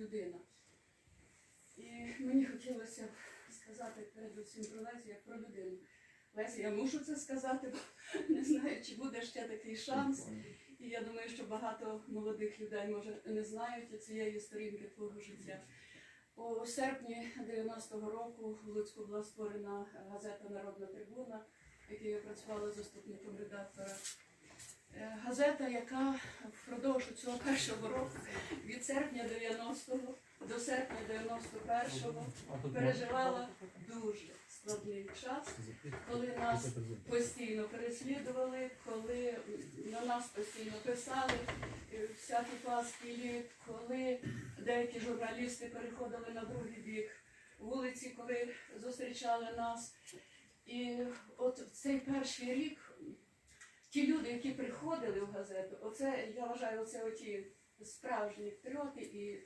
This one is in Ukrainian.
людина. І мені хотілося б сказати передусім про Лесі як про людину. Лесі, я мушу це сказати, бо не знаю, чи буде ще такий шанс. І я думаю, що багато молодих людей може не знають цієї сторінки твого життя. У серпні 90-го року в Луцьку була створена газета Народна трибуна, в якій я працювала заступником редактора. Е, Газета, яка впродовж цього першого року від серпня 90-го до серпня 91-го переживала дуже складний час, коли нас постійно переслідували, коли на нас постійно писали е, всякі паски лід, коли деякі журналісти переходили на другий бік вулиці, коли зустрічали нас. І от цей перший рік ті люди, які приходили в газету, оце я вважаю, оце оті справжні патріоти і